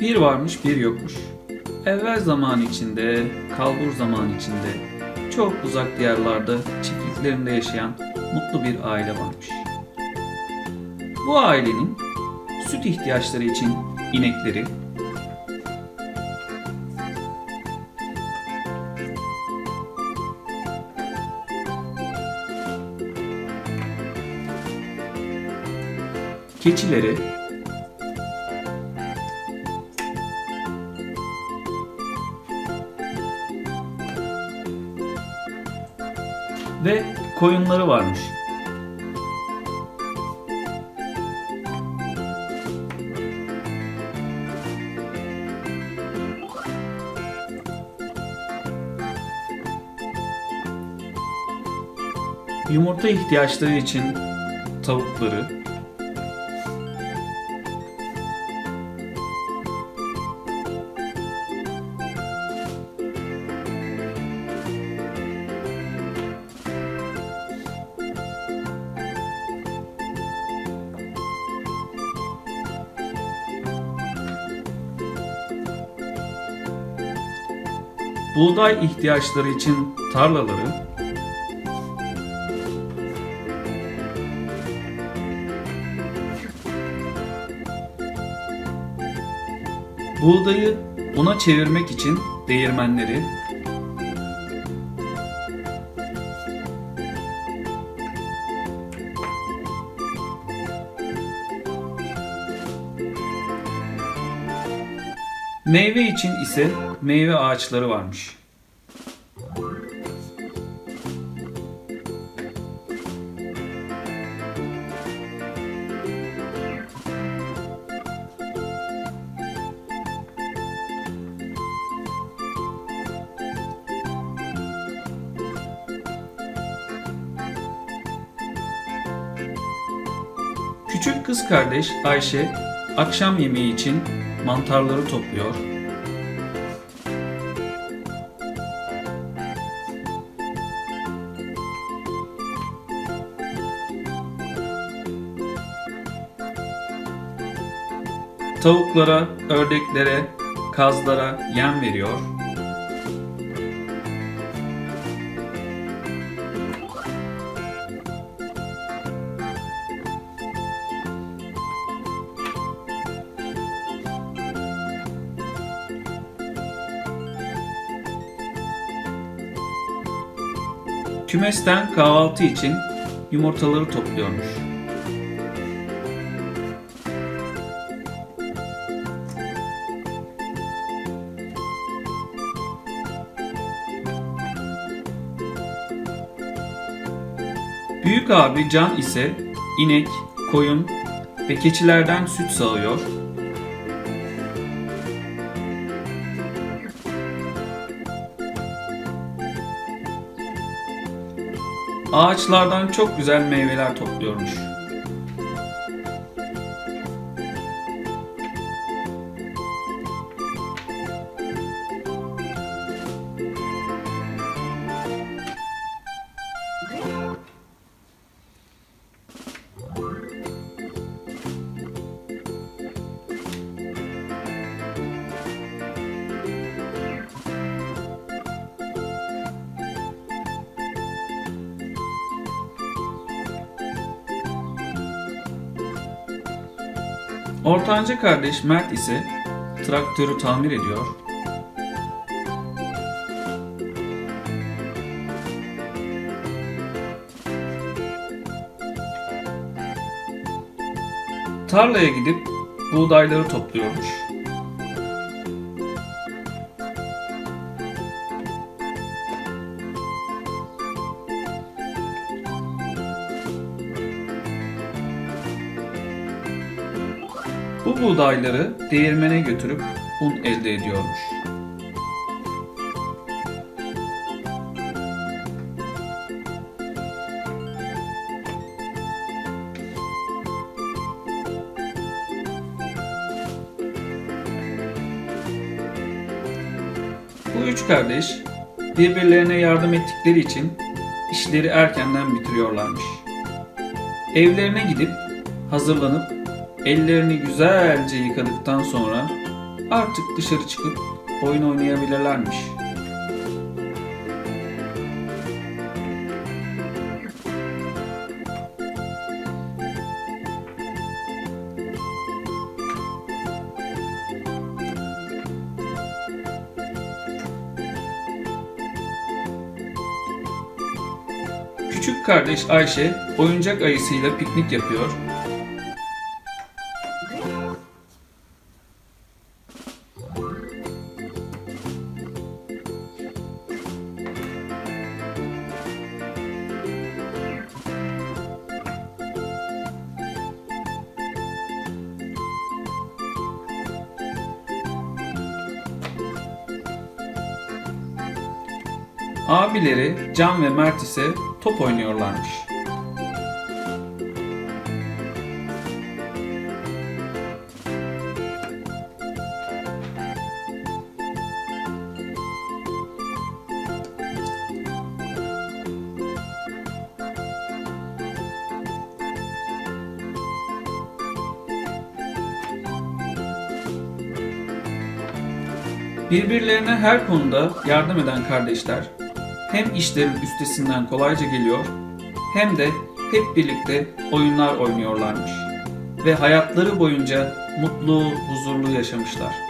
Bir varmış bir yokmuş. Evvel zaman içinde, kalbur zaman içinde, çok uzak diyarlarda çiftliklerinde yaşayan mutlu bir aile varmış. Bu ailenin süt ihtiyaçları için inekleri, keçileri, ve koyunları varmış. Yumurta ihtiyaçları için tavukları, buğday ihtiyaçları için tarlaları, buğdayı una çevirmek için değirmenleri, meyve için ise meyve ağaçları varmış. Küçük kız kardeş Ayşe akşam yemeği için mantarları topluyor. Tavuklara, ördeklere, kazlara yem veriyor. Kümesten kahvaltı için yumurtaları topluyormuş. Büyük abi Can ise inek, koyun ve keçilerden süt sağıyor. Ağaçlardan çok güzel meyveler topluyormuş. Ortanca kardeş Mert ise traktörü tamir ediyor. Tarlaya gidip buğdayları topluyormuş. Bu buğdayları değirmene götürüp un elde ediyormuş. Bu üç kardeş birbirlerine yardım ettikleri için işleri erkenden bitiriyorlarmış. Evlerine gidip hazırlanıp ellerini güzelce yıkadıktan sonra artık dışarı çıkıp oyun oynayabilirlermiş. Küçük kardeş Ayşe oyuncak ayısıyla piknik yapıyor. Abileri Can ve Mert ise top oynuyorlarmış. Birbirlerine her konuda yardım eden kardeşler hem işlerin üstesinden kolayca geliyor hem de hep birlikte oyunlar oynuyorlarmış ve hayatları boyunca mutlu, huzurlu yaşamışlar.